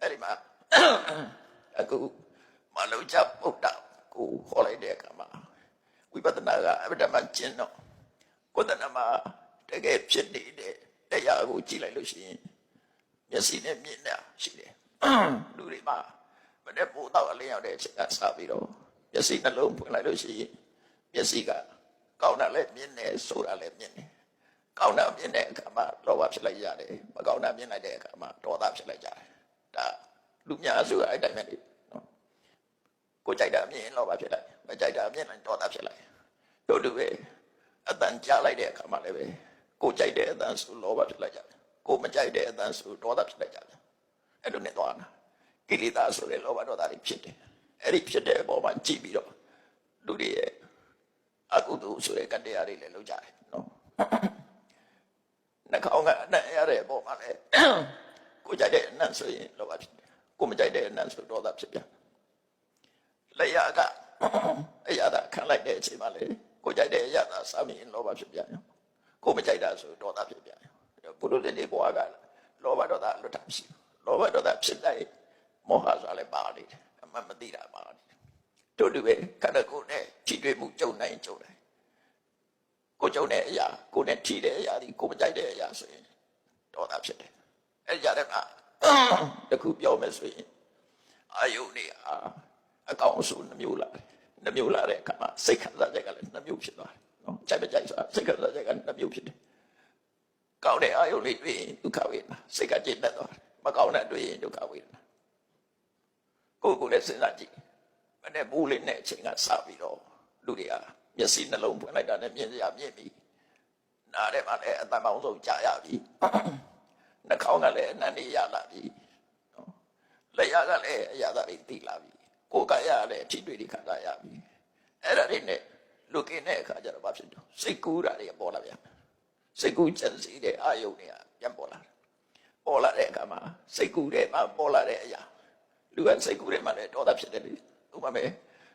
အဲ့ဒီမှာအခုမလုံချပုဒ်တာကိုဟောလိုက်တဲ့အခါမှာဝိပဿနာကအဗ္ဗဓမ္မကျင့်တော့ကိုယ်တဏ္ဍမှာတကယ်ဖြစ်နေတဲ့တရားကိုကြည့်လိုက်လို့ရှိရင်မျက်စိနဲ့မြင်တာရှိတယ်လူတွေမှာမနေ့ပို့တော့အလင်းရောက်တဲ့အချိန်ကစပြီးတော့မျက်စိနှလုံးဖွင့်လိုက်လို့ရှိရင်မျက်စိကကောင်းတာလည်းမြင်တယ်ဆိုတာလည်းမြင်တယ်ကောင်းတာမြင်တဲ့အခါမှာလောဘဖြစ်လိုက်ရတယ်မကောင်းတာမြင်လိုက်တဲ့အခါမှာဒေါသဖြစ်လိုက်ကြတယ် ဒါလူများစုကအဲ့တိုင်းပဲလေနော်ကိုကြိုက်တာမြင်ရင်လောဘဖြစ်လိုက်မကြိုက်တာမြင်ရင်ဒေါသဖြစ်လိုက်တို့တူပဲအတန်ကြားလိုက်တဲ့အခါမှာလည်းပဲကိုကြိုက်တဲ့အတန်ဆိုလောဘဖြစ်လိုက်ကြတယ်ကိုမကြိုက်တဲ့အတန်ဆိုဒေါသဖြစ်လိုက်ကြတယ်အဲ့လိုနဲ့သွားတာကိလေသာဆိုတဲ့လောဘဒေါသတွေဖြစ်တယ်အဲ့ဒီဖြစ်တဲ့အပေါ်မှာကြည့်ပြီးတော့လူတွေရဲ့အကုသိုလ်ဆိုတဲ့ကတရားတွေလည်းလုပ်ကြတယ်နော်နှာခေါင်းကအနံ့ရတဲ့အပေါ်မှာလည်း ကိုကြိုက်တဲ့အနံ့ဆိုရင်လောဘဖြစ်တယ်ကိုမကြိုက်တဲ့အနံ့ဆိုဒေါသဖြစ်ပြန်လက်ရကအရာသာခံလိုက်တဲ့အချိန်မှာလေကိုကြိုက်တဲ့အရာသာစားမိရင်လောဘဖြစ်ပြန်ရောကိုမကြိုက်တာဆိုဒေါသဖြစ်ပြန်ရောဘုလိုတဲ့ဒီဘဝကလောဘဒေါသလွတ်တာမရှိဘူးလောဘဒေါသဖြစ်လိုက်မောဟဆိုတာလည်းပါနေတယ်အမှန်မသိတာပါနေတယ်တို့တူပဲခန္ဓာကိုယ်နဲ့ထိတွေ့မှုကြုံနိုင်ကြုံနိုင်ကိုကြုံတဲ့အရာကိုနဲ့ထီတဲ့အရာဒီကိုမကြိုက်တဲ့အရာဆိုရင်ဒေါသဖြစ်တယ် အဲ့ကြတဲ့မှာတခုပြောမယ်ဆိုရင်အာယုန်နေအာအကောင်အဆိုးနှမျိုးလာတယ်နှမျိုးလာတဲ့အခါမှာစိတ်ခံစားချက်ကလည်းနှမျိုးဖြစ်သွားတယ်နော်ကြိုက်မကြိုက်ဆိုတာစိတ်ခံစားချက်ကနှမျိုးဖြစ်တယ်ကောင်းတဲ့အာယုန်လေးတွေ့ရင်ဒုက္ခဝေဒနာစိတ်ကကျဉ်းတတ်သွားတယ်မကောင်းတဲ့တွေ့ရင်ဒုက္ခဝေဒနာကိုယ်ကိုယ်လည်းစဉ်းစားကြည့်မနေ့ဘူးလေးနဲ့အချိန်ကစပြီးတော့လူတွေကမျက်စိနှလုံးဖွင့်လိုက်တာနဲ့မြင်စရာမြင်ပြီနားထဲမှာလည်းအတန်ပေါင်းဆုံးကြာရပြီ နှာခေါင်းကလည်းအနံ့နေရလာပြီနော်လက်ရကလည်းအရာသာတွေသိလာပြီကိုယ်ကရလည်းအထီးတွေတွေခံစားရပြီအဲ့ဒါတွေနဲ့လူကင်းတဲ့အခါကျတော့ဘာဖြစ်တော့စိတ်ကူးတာတွေပေါ်လာပြန်စိတ်ကူးချက်စီတဲ့အာယုန်တွေကပြန်ပေါ်လာတယ်ပေါ်လာတဲ့အခါမှာစိတ်ကူးတဲ့မှာပေါ်လာတဲ့အရာလူကစိတ်ကူးတဲ့မှာလည်းဒေါသဖြစ်တယ်လေဥပမာ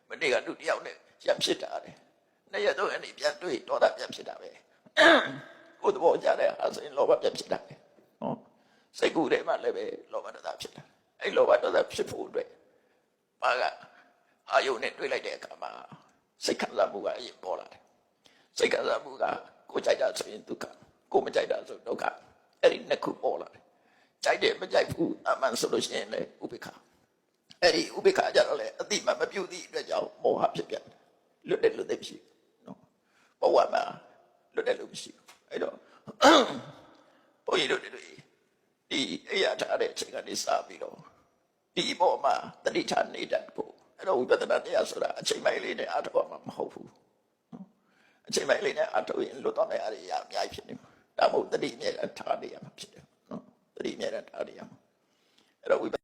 မနေ့ကလူတစ်ယောက်နဲ့ရဖြစ်တာတယ်နှစ်ရက်သုံးရက်နေပြန်တွေ့ဒေါသပြန်ဖြစ်တာပဲကိုယ်သဘောကြတဲ့ဟာဆိုရင်လောဘပြန်ဖြစ်တာပဲနော် စိတ်ကူးတဲ့မှာလည်းပဲလောဘဒေါသဖြစ်တာအဲ့လောဘဒေါသဖြစ်ဖို့အတွက်ဘာကအာယုန်နဲ့တွေ့လိုက်တဲ့အခါမှာစိတ်ခံစားမှုကအရင်ပေါ်လာတယ်စိတ်ခံစားမှုကကိုယ်ကြိုက်တာဆိုရင်ဒုက္ခကိုယ်မကြိုက်တာဆိုဒုက္ခအဲ့ဒီနှစ်ခုပေါ်လာတယ်ကြိုက်တယ်မကြိုက်ဘူးအမှန်ဆိုလို့ရှိရင်လည်းဥပိ္ပခာအဲ့ဒီဥပိ္ပခာကြတော့လေအတိမမပြုတ်သည့်အတွက်ကြောင့်မောဟဖြစ်ပြန်တယ်လွတ်တယ်လွတ်တယ်မရှိဘူးနော်ဘဝမှာလွတ်တယ်လို့မရှိဘူးအဲ့တော့ဘုန်းကြီးတို့တွေ ဒီအရာထားတဲ့အချိန်ကနေစပြီးတော့ဒီဘောမှာတတိချနေတတ်ဖို့အဲ့တော့ဝိပဿနာတရားဆိုတာအချိန်ပိုင်းလေးနဲ့အားထုတ်မှာမဟုတ်ဘူးနော်အချိန်ပိုင်းလေးနဲ့အားထုတ်ရင်လွတ်တော့မယ့်အရာအများကြီးဖြစ်နေမှာဒါမှမဟုတ်တတိအမြဲတမ်းထားနေရမှာဖြစ်တယ်နော်တတိအမြဲတမ်းထားနေရမှာအဲ့တော့ဝိပ